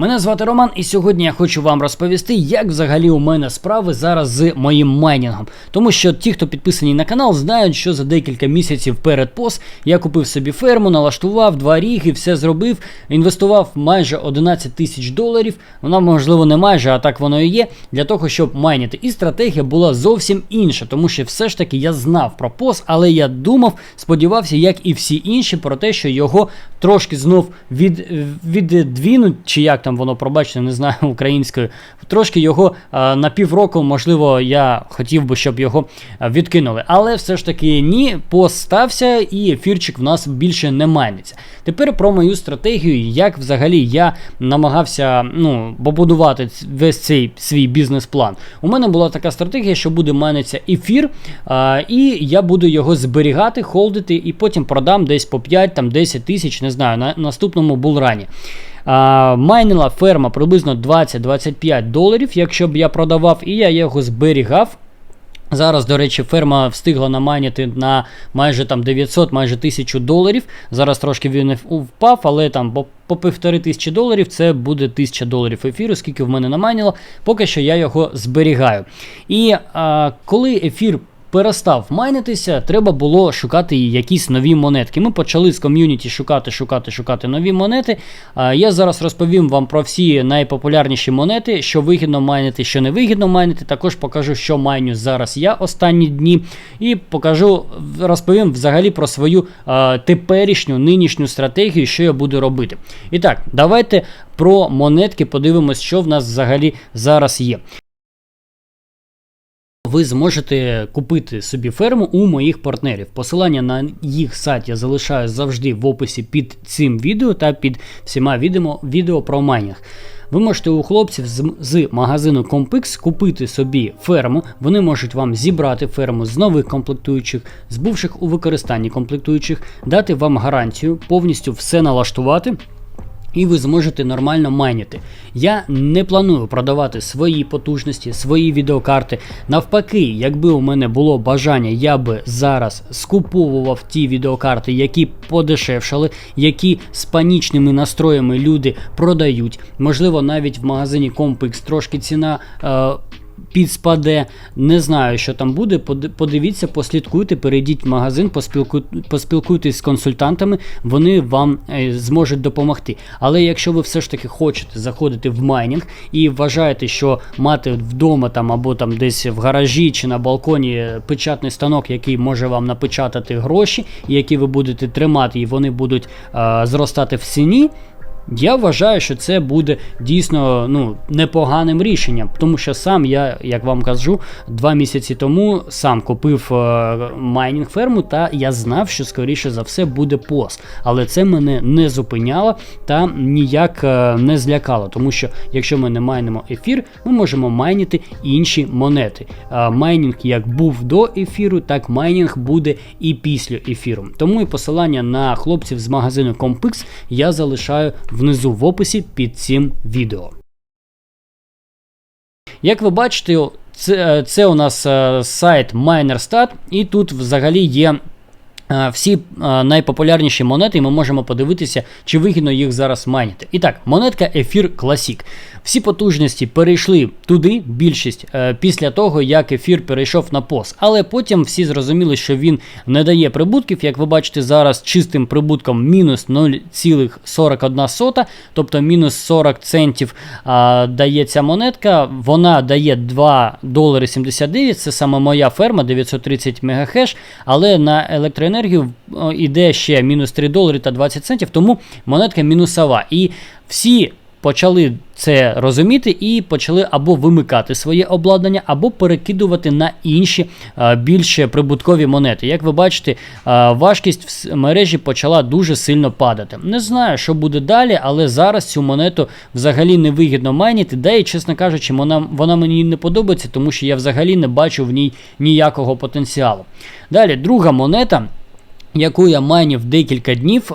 Мене звати Роман, і сьогодні я хочу вам розповісти, як взагалі у мене справи зараз з моїм майнінгом. Тому що ті, хто підписані на канал, знають, що за декілька місяців перед пост я купив собі ферму, налаштував два ріги, все зробив, інвестував майже 11 тисяч доларів. Вона можливо не майже, а так воно і є, для того, щоб майніти. І стратегія була зовсім інша, тому що все ж таки я знав про пост, але я думав, сподівався, як і всі інші, про те, що його трошки знов від, віддвінуть, чи як воно пробачте, не знаю українською. Трошки його на півроку, можливо, я хотів би, щоб його відкинули. Але все ж таки ні, пост стався і ефірчик в нас більше не майниться. Тепер про мою стратегію, як взагалі я намагався ну, побудувати весь цей свій бізнес-план. У мене була така стратегія, що буде майнитися ефір, а, і я буду його зберігати, холдити, і потім продам десь по 5-10 тисяч, не знаю, на наступному булрані. А, майнила ферма приблизно 20-25 доларів, якщо б я продавав, і я його зберігав. Зараз, до речі, ферма встигла намайнити на майже там 900, майже 1000 доларів. Зараз трошки він впав, але там по, по півтори тисячі доларів це буде 1000 доларів ефіру, скільки в мене намайнило. Поки що я його зберігаю. І а, коли ефір перестав майнитися, треба було шукати якісь нові монетки. Ми почали з ком'юніті шукати, шукати, шукати нові монети. Я зараз розповім вам про всі найпопулярніші монети, що вигідно майнити, що не вигідно майнити. Також покажу, що майню зараз я останні дні. І покажу, розповім взагалі про свою теперішню нинішню стратегію, що я буду робити. І так, давайте про монетки подивимось, що в нас взагалі зараз є ви зможете купити собі ферму у моїх партнерів. Посилання на їх сайт я залишаю завжди в описі під цим відео та під всіма відео, відео про майнінг. Ви можете у хлопців з, з магазину Compix купити собі ферму. Вони можуть вам зібрати ферму з нових комплектуючих, з бувших у використанні комплектуючих, дати вам гарантію, повністю все налаштувати. І ви зможете нормально майніти. Я не планую продавати свої потужності, свої відеокарти. Навпаки, якби у мене було бажання, я би зараз скуповував ті відеокарти, які подешевшали, які з панічними настроями люди продають. Можливо, навіть в магазині Compix трошки ціна. Е, Підспаде, не знаю, що там буде. Подивіться, послідкуйте, перейдіть в магазин, поспілку... поспілкуйтесь з консультантами, вони вам е, зможуть допомогти. Але якщо ви все ж таки хочете заходити в майнінг і вважаєте, що мати вдома там або там десь в гаражі чи на балконі печатний станок, який може вам напечатати гроші, які ви будете тримати, і вони будуть е, зростати в ціні. Я вважаю, що це буде дійсно ну, непоганим рішенням, тому що сам я, як вам кажу, два місяці тому сам купив е, майнінг ферму, та я знав, що скоріше за все буде пост. Але це мене не зупиняло та ніяк е, не злякало, тому що якщо ми не майнимо ефір, ми можемо майнити інші монети. Е, майнінг як був до ефіру, так майнінг буде і після ефіру. Тому і посилання на хлопців з магазину Compix я залишаю внизу в описі під цим відео. Як ви бачите, це, це у нас е, сайт MinerStat, і тут взагалі є. Е, Всі е, найпопулярніші монети, і ми можемо подивитися, чи вигідно їх зараз майнити. І так, монетка Ефір Classic. Всі потужності перейшли туди, більшість е, після того, як ефір перейшов на пост. Але потім всі зрозуміли, що він не дає прибутків. Як ви бачите, зараз чистим прибутком мінус 0,41, тобто мінус 40 центів дає ця монетка. Вона дає 2 долари 79, це саме моя ферма, 930 мегахеш, але на електроенергію о, іде ще мінус 3 долари та 20 центів, тому монетка мінусова. І всі почали це розуміти і почали або вимикати своє обладнання, або перекидувати на інші а, більш прибуткові монети. Як ви бачите, важкість в мережі почала дуже сильно падати. Не знаю, що буде далі, але зараз цю монету взагалі не вигідно майніти. Да і, чесно кажучи, вона, вона мені не подобається, тому що я взагалі не бачу в ній ніякого потенціалу. Далі, друга монета яку я майнів декілька днів.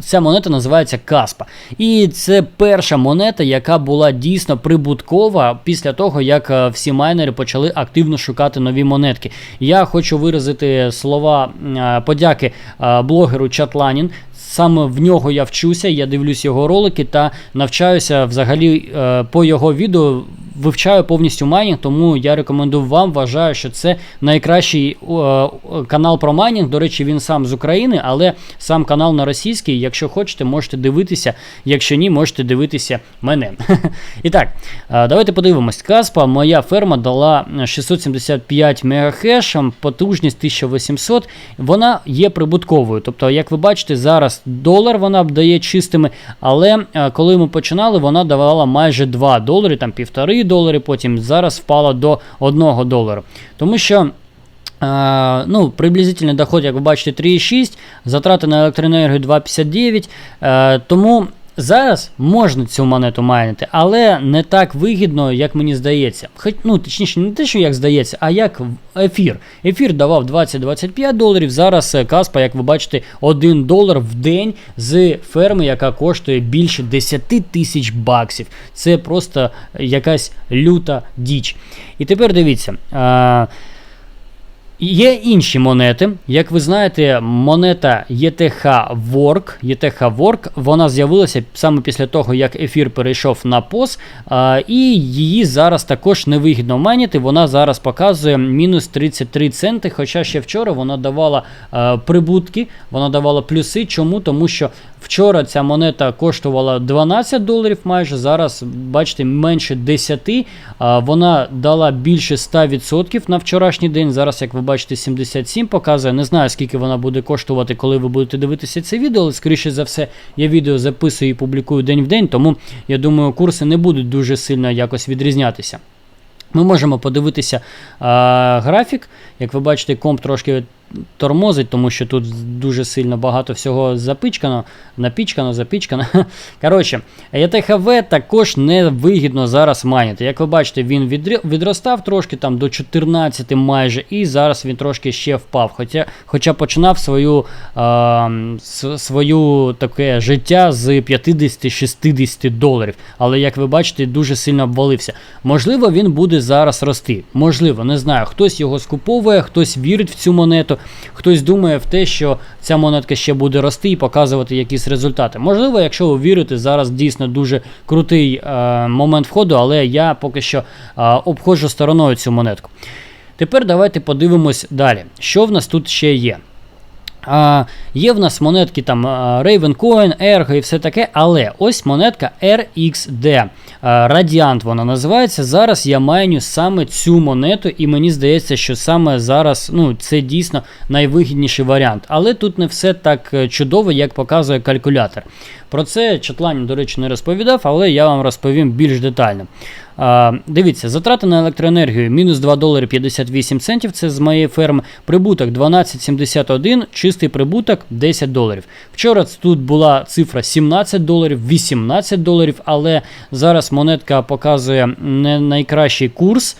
Ця монета називається Каспа. І це перша монета, яка була дійсно прибуткова після того, як е, всі майнери почали активно шукати нові монетки. Я хочу виразити слова е, подяки е, блогеру Чатланін. саме в нього я вчуся, я дивлюсь його ролики та навчаюся взагалі е, по його відео. Вивчаю повністю майнінг, тому я рекомендую вам. Вважаю, що це найкращий е, канал про майнінг. До речі, він сам з України, але сам канал на російський. Якщо хочете, можете дивитися. Якщо ні, можете дивитися мене. І так, е, давайте подивимось. Каспа, моя ферма дала 675 МГц, потужність 1800. Вона є прибутковою. Тобто, як ви бачите, зараз долар вона дає чистими, але е, коли ми починали, вона давала майже 2 долари, там півтори долари, потім зараз впала до 1 долару. Тому що. Uh, ну, Приблизительний доход, як ви бачите, 3,6, затрати на електроенергію 2,59. Uh, тому зараз можна цю монету майнити, але не так вигідно, як мені здається. Хоч, ну, Точніше, не те, що як здається, а як ефір. Ефір давав 20-25 доларів. Зараз Каспа, як ви бачите, 1 долар в день з ферми, яка коштує більше 10 тисяч баксів. Це просто якась люта діч. І тепер дивіться. Uh, Є інші монети. Як ви знаєте, монета ETH Work, ETH Work, вона з'явилася саме після того, як ефір перейшов на POS, і її зараз також невигідно майніти. Вона зараз показує мінус 33 центи. Хоча ще вчора вона давала прибутки, вона давала плюси. Чому? Тому що вчора ця монета коштувала 12 доларів майже. Зараз, бачите, менше 10. Вона дала більше 100% на вчорашній день. Зараз, як ви бачите, 77 показує. Не знаю, скільки вона буде коштувати, коли ви будете дивитися це відео, але, скоріше за все, я відео записую і публікую день в день, тому я думаю, курси не будуть дуже сильно якось відрізнятися. Ми можемо подивитися а, графік. Як ви бачите, комп трошки тормозить, тому що тут дуже сильно багато всього запичкано, напічкано, запічкано. Коротше, ETHV також не вигідно зараз майнити. Як ви бачите, він відростав трошки там до 14 майже, і зараз він трошки ще впав. Хоча хоча починав свою а, свою таке життя з 50-60 доларів. Але як ви бачите, дуже сильно обвалився. Можливо, він буде зараз рости. Можливо, не знаю. Хтось його скуповує, хтось вірить в цю монету. Хтось думає в те, що ця монетка ще буде рости і показувати якісь результати. Можливо, якщо ви вірите, зараз дійсно дуже крутий е, момент входу, але я поки що е, обходжу стороною цю монетку. Тепер давайте подивимось далі, що в нас тут ще є. А, Є в нас монетки там Ravencoin, Ergo і все таке, але ось монетка RXD. Radiant вона називається. Зараз я майню саме цю монету, і мені здається, що саме зараз ну, це дійсно найвигідніший варіант. Але тут не все так е, чудово, як показує калькулятор. Про це Чатлань, до речі, не розповідав, але я вам розповім більш детально. А, Дивіться, затрати на електроенергію мінус 2 долари 58 центів. Це з моєї ферми. Прибуток 12,71, чистий прибуток 10 доларів. Вчора тут була цифра 17 доларів, 18 доларів, але зараз монетка показує не найкращий курс.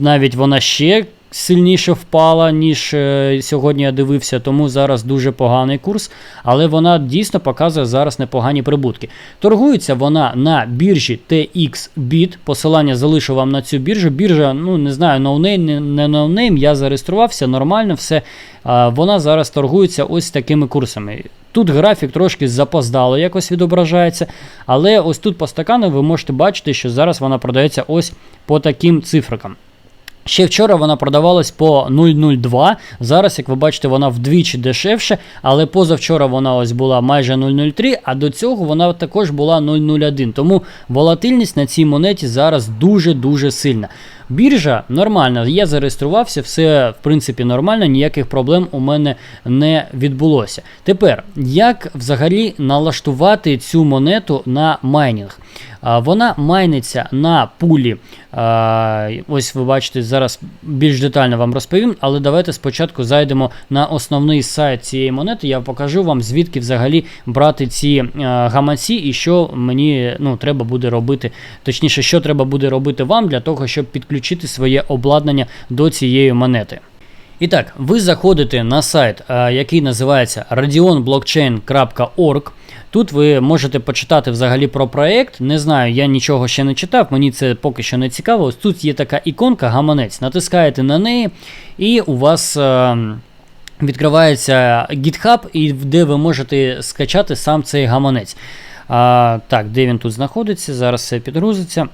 Навіть вона ще сильніше впала, ніж е, сьогодні я дивився, тому зараз дуже поганий курс. Але вона дійсно показує зараз непогані прибутки. Торгується вона на біржі TXBit. Посилання залишу вам на цю біржу. Біржа, ну не знаю, ноунейм, не ноунейм, я зареєструвався, нормально все. Вона зараз торгується ось такими курсами. Тут графік трошки запоздало якось відображається. Але ось тут по стакану ви можете бачити, що зараз вона продається ось по таким цифрикам. Ще вчора вона продавалась по 0,02. Зараз, як ви бачите, вона вдвічі дешевше, але позавчора вона ось була майже 0,03, а до цього вона також була 0,01. Тому волатильність на цій монеті зараз дуже-дуже сильна. Біржа нормальна, я зареєструвався, все в принципі нормально, ніяких проблем у мене не відбулося. Тепер, як взагалі налаштувати цю монету на майнінг? Вона майниться на пулі. Ось ви бачите, зараз більш детально вам розповім, але давайте спочатку зайдемо на основний сайт цієї монети. Я покажу вам, звідки взагалі брати ці гаманці і що мені ну, треба буде робити, точніше, що треба буде робити вам для того, щоб підключити своє обладнання до цієї монети. І так, ви заходите на сайт, який називається radionblockchain.org. Тут ви можете почитати взагалі про проект. Не знаю, я нічого ще не читав, мені це поки що не цікаво. Ось тут є така іконка гаманець. Натискаєте на неї, і у вас. Е відкривається GitHub, і де ви можете скачати сам цей гаманець. А, Так, де він тут знаходиться? Зараз все підгрузиться.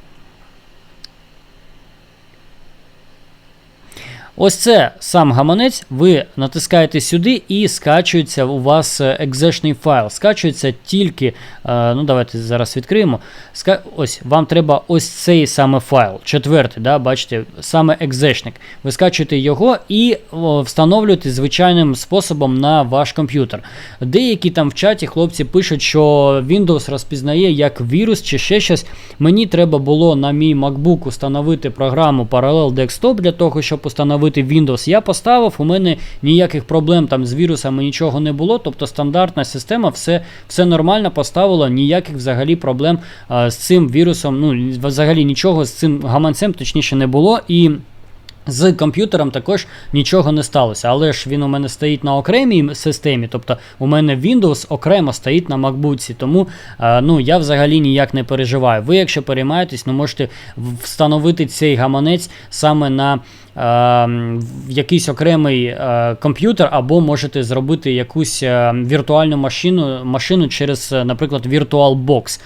Ось це сам гаманець, ви натискаєте сюди і скачується у вас е, екзешний файл. Скачується тільки, е, ну давайте зараз відкриємо. Ось вам треба ось цей саме файл, четвертий, да, бачите, саме екзешник. Ви скачуєте його і встановлюєте звичайним способом на ваш комп'ютер. Деякі там в чаті хлопці пишуть, що Windows розпізнає як вірус чи ще щось. Мені треба було на мій MacBook установити програму Parallel Desktop для того, щоб установити Windows. Я поставив, у мене ніяких проблем там з вірусами нічого не було. Тобто стандартна система, все все нормально поставила, ніяких взагалі проблем а, з цим вірусом. Ну, взагалі нічого з цим гаманцем, точніше, не було. І з комп'ютером також нічого не сталося, але ж він у мене стоїть на окремій системі, тобто у мене Windows окремо стоїть на MacBook, тому е, ну, я взагалі ніяк не переживаю. Ви, якщо переймаєтесь, ну можете встановити цей гаманець саме на е, якийсь окремий е, комп'ютер, або можете зробити якусь е, віртуальну машину машину через, е, наприклад, VirtualBox.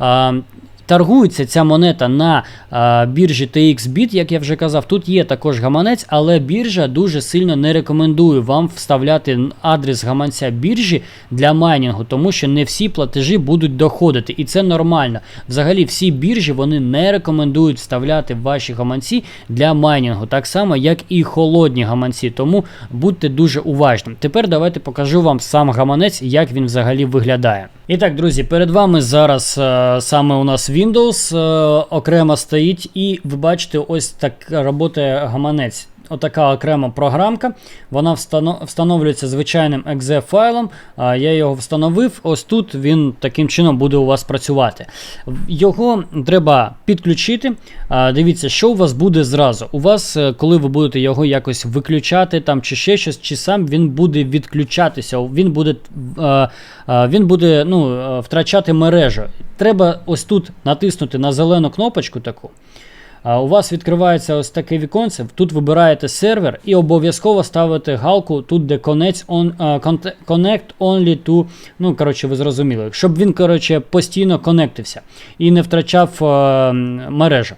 Е, Торгується ця монета на а, біржі TXBit, як я вже казав. Тут є також гаманець, але біржа дуже сильно не рекомендує вам вставляти адрес гаманця біржі для майнінгу, тому що не всі платежі будуть доходити. І це нормально. Взагалі, всі біржі вони не рекомендують вставляти ваші гаманці для майнінгу, так само, як і холодні гаманці. Тому будьте дуже уважним. Тепер давайте покажу вам сам гаманець, як він взагалі виглядає. І так, друзі, перед вами зараз а, саме у нас Windows а, окремо стоїть, і ви бачите, ось так робота гаманець. Отака окрема програмка. Вона встановлюється звичайним exe файлом. Я його встановив. Ось тут він таким чином буде у вас працювати. Його треба підключити. Дивіться, що у вас буде зразу. У вас, е, коли ви будете його якось виключати там чи ще щось, чи сам він буде відключатися, він буде він буде ну, е, втрачати мережу. Треба ось тут натиснути на зелену кнопочку таку. У вас відкривається ось таке віконце, тут вибираєте сервер і обов'язково ставите галку тут, де connect, on, connect only to, ну, коротше, ви зрозуміли, щоб він коротше, постійно конектився і не втрачав мережу.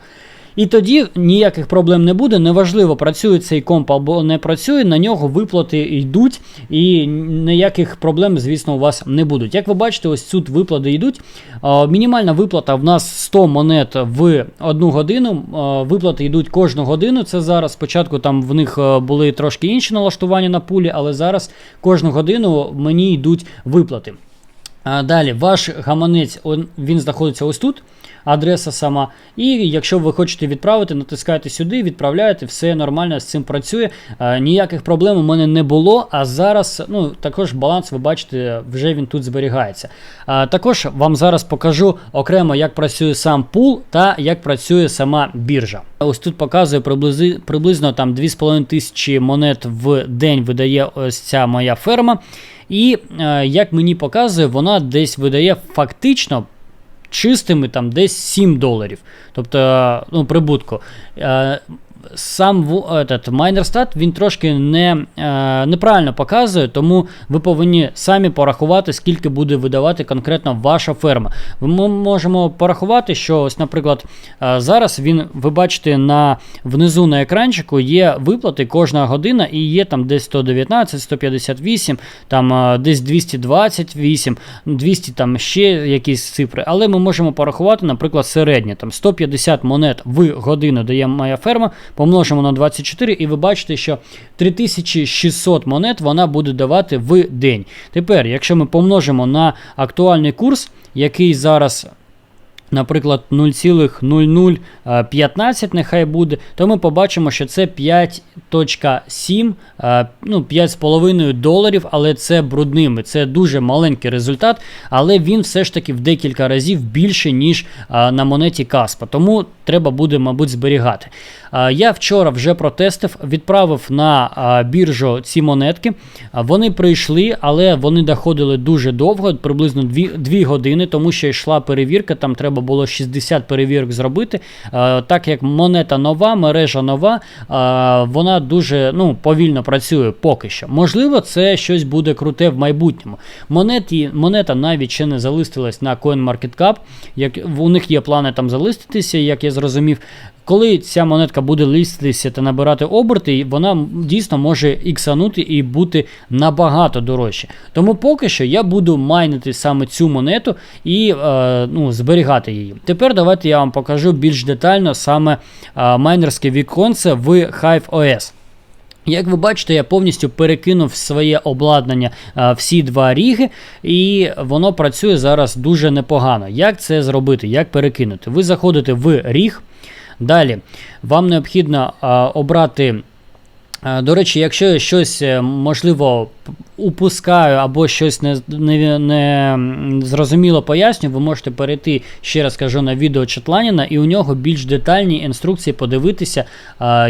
І тоді ніяких проблем не буде. Неважливо, працює цей комп або не працює, на нього виплати йдуть, і ніяких проблем, звісно, у вас не будуть. Як ви бачите, ось тут виплати йдуть. Мінімальна виплата в нас 100 монет в одну годину. Виплати йдуть кожну годину. Це зараз. Спочатку там в них були трошки інші налаштування на пулі, але зараз кожну годину мені йдуть виплати. Далі, ваш гаманець він знаходиться ось тут адреса сама. І якщо ви хочете відправити, натискаєте сюди, відправляєте, все нормально з цим працює. Е, ніяких проблем у мене не було. А зараз ну, також баланс, ви бачите, вже він тут зберігається. Е, також вам зараз покажу окремо, як працює сам пул та як працює сама біржа. Ось тут показує приблизно, приблизно там 2500 монет в день видає ось ця моя ферма. І е, як мені показує, вона десь видає фактично чистими там десь 7 доларів. Тобто ну, прибутку. Сам этот, MinerStat він трошки не, е, неправильно показує, тому ви повинні самі порахувати, скільки буде видавати конкретно ваша ферма. Ми можемо порахувати, що, ось, наприклад, е, зараз він, ви бачите, на внизу на екранчику є виплати кожна година, і є там десь 119, 158, там е, десь 228, 200 там ще якісь цифри. Але ми можемо порахувати, наприклад, середнє там 150 монет в годину дає моя ферма помножимо на 24, і ви бачите, що 3600 монет вона буде давати в день. Тепер, якщо ми помножимо на актуальний курс, який зараз наприклад, 0,0015 нехай буде, то ми побачимо, що це 5.7, е, ну 5,5 доларів, але це брудними. Це дуже маленький результат, але він все ж таки в декілька разів більше, ніж е, на монеті Каспа. Тому треба буде, мабуть, зберігати. Я вчора вже протестив, відправив на біржу ці монетки. Вони прийшли, але вони доходили дуже довго, приблизно 2, 2 години, тому що йшла перевірка. Там треба було 60 перевірок зробити. Так як монета нова, мережа нова, вона дуже ну, повільно працює поки що. Можливо, це щось буде круте в майбутньому. Монеті, монета навіть ще не залистилась на CoinMarketCap. Як у них є плани там залиститися, як я зрозумів. Коли ця монетка буде листитися та набирати оберти, вона дійсно може іксанути і бути набагато дорожче. Тому поки що я буду майнити саме цю монету і е, ну, зберігати її. Тепер давайте я вам покажу більш детально саме е, майнерське віконце в Hive OS. Як ви бачите, я повністю перекинув своє обладнання всі два ріги, і воно працює зараз дуже непогано. Як це зробити? Як перекинути? Ви заходите в ріг. Далі вам необхідно обрати. До речі, якщо щось е, можливо упускаю або щось не, не, не зрозуміло поясню, ви можете перейти, ще раз кажу, на відео Четланіна, і у нього більш детальні інструкції подивитися.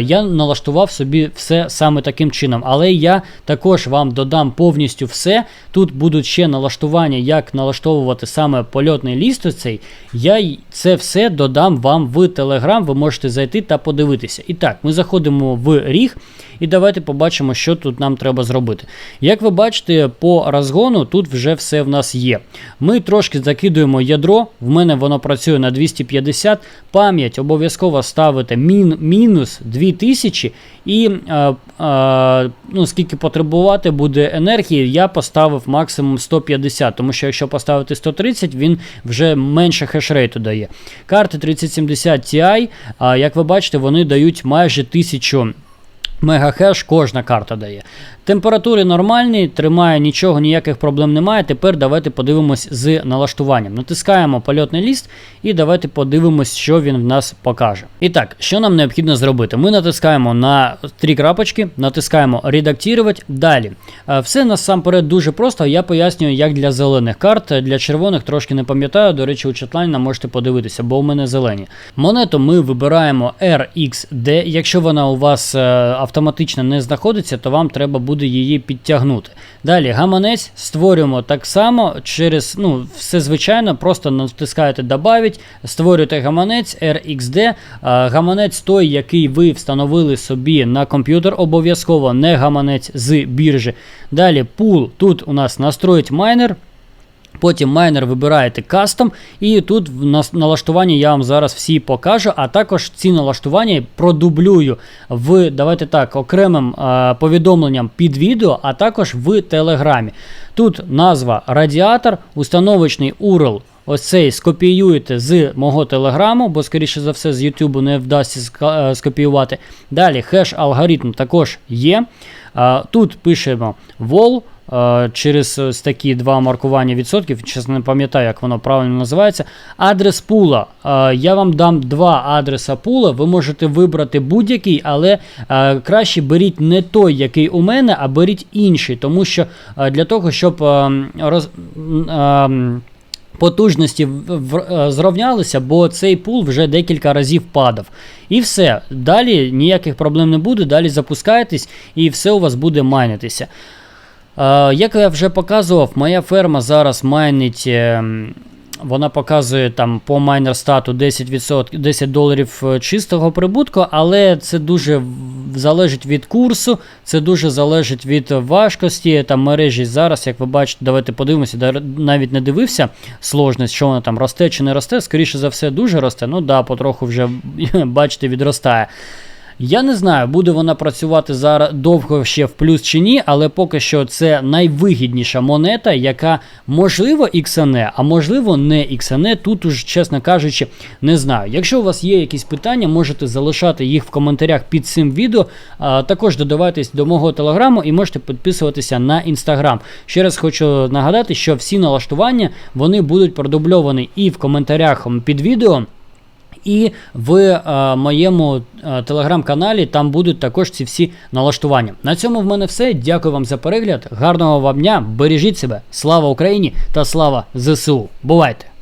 Я налаштував собі все саме таким чином, але я також вам додам повністю все. Тут будуть ще налаштування, як налаштовувати саме польотний ліст. Оцей. Я це все додам вам в Telegram. Ви можете зайти та подивитися. І так, ми заходимо в ріг. І давайте побачимо, що тут нам треба зробити. Як ви бачите, по розгону тут вже все в нас є. Ми трошки закидуємо ядро, в мене воно працює на 250, пам'ять обов'язково ставите мін, мінус 2000 і е, е, ну, скільки потребувати буде енергії, я поставив максимум 150, тому що якщо поставити 130, він вже менше хешрейту дає. Карти 3070 Ti, а, як ви бачите, вони дають майже 1000 Мегахеш кожна карта дає. Температури нормальні, тримає нічого, ніяких проблем немає. Тепер давайте подивимось з налаштуванням. Натискаємо польотний ліст і давайте подивимось, що він в нас покаже. І так, що нам необхідно зробити? Ми натискаємо на три крапочки, натискаємо редактувати. Далі. Е, Все насамперед дуже просто. Я пояснюю, як для зелених карт. Для червоних трошки не пам'ятаю. До речі, у чатлайна можете подивитися, бо у мене зелені. Монету ми вибираємо RXD. Якщо вона у вас е, автоматично не знаходиться, то вам треба буде її підтягнути. Далі гаманець створюємо так само через ну, все звичайно, просто натискаєте «Добавить», створюєте гаманець RXD. Гаманець той, який ви встановили собі на комп'ютер, обов'язково не гаманець з біржі. Далі пул. Тут у нас настроїть майнер. Потім майнер вибираєте кастом, і тут в налаштування я вам зараз всі покажу, а також ці налаштування продублюю в давайте так, окремим е, повідомленням під відео, а також в Телеграмі. Тут назва радіатор, установочний URL Ось цей скопіюєте з мого телеграму, бо, скоріше за все, з YouTube не вдасться е, скопіювати. Далі хеш алгоритм також є. А, Тут пишемо vol. е, Через ось такі два маркування відсотків, чесно не пам'ятаю, як воно правильно називається. Адрес пула. Е, Я вам дам два адреса пула. Ви можете вибрати будь-який, але е, краще беріть не той, який у мене, а беріть інший. Тому що е, для того, щоб е, роз, е, потужності е, зрівнялися, бо цей пул вже декілька разів падав. І все. Далі ніяких проблем не буде, далі запускаєтесь і все у вас буде майнитися. Е, як я вже показував, моя ферма зараз майнить. е, вона показує там по майнер стату 10%, 10 доларів е, чистого прибутку, але це дуже залежить від курсу, це дуже залежить від важкості там мережі. Зараз, як ви бачите, давайте подивимося, навіть не дивився сложність, що вона там росте чи не росте. Скоріше за все, дуже росте. Ну да, потроху вже бачите, відростає. Я не знаю, буде вона працювати зараз довго ще в плюс чи ні, але поки що це найвигідніша монета, яка можливо XNE, а можливо не XNE, Тут уж, чесно кажучи, не знаю. Якщо у вас є якісь питання, можете залишати їх в коментарях під цим відео. А, також додавайтесь до мого телеграму і можете підписуватися на інстаграм. Ще раз хочу нагадати, що всі налаштування вони будуть продубльовані і в коментарях під відео. І в е, моєму е, телеграм-каналі там будуть також ці всі налаштування. На цьому в мене все. Дякую вам за перегляд. Гарного вам дня. Бережіть себе. Слава Україні та слава ЗСУ. Бувайте!